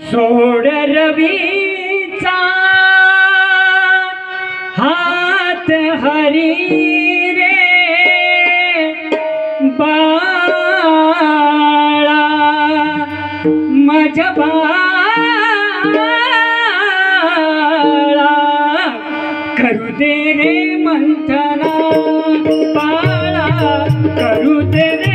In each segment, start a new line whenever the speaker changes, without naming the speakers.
सोड रवीचा हात हरी रे बाळा माझ्या बाळा. करू दे रे मंथना बाळा करू दे रे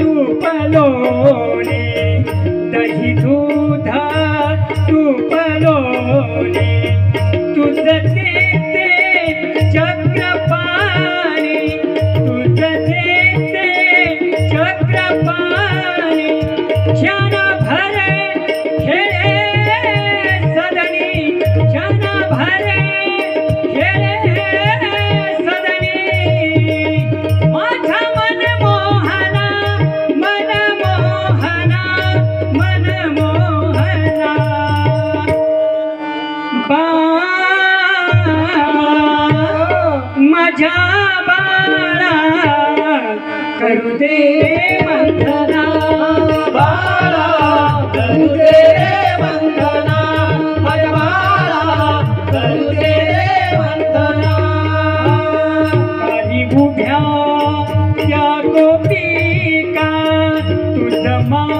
तूप लोणी दही दूधा तूप लोणी तुझं ते माझ्या बाळा करू दे मंथना
बाळा करू दे मंथना माझ्या बाळा करू दे मंथना
काही उभ्या त्या गोपिका तुझ मारी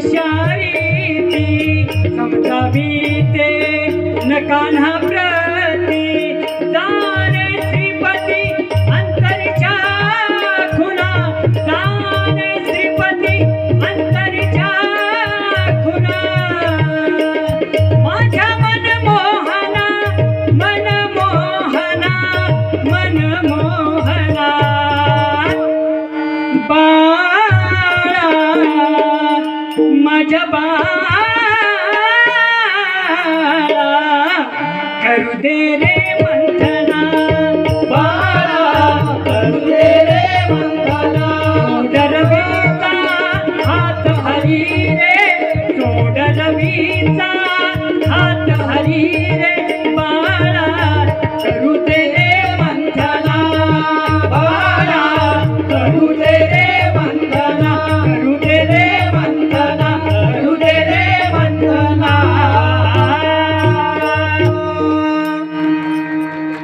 ऐशारी ती समजावी ते न कान्हा प्रती जाणे श्रीपती अंतरच्या खुना जाणे श्रीपती अंतरच्या खुना. माझ्या मन मोहना मन मोहना मन मोहना. माझ्या बाळा करू दे रे मंथना
बाळा करू दे मंथना
हात हरी रे हात हरी रे.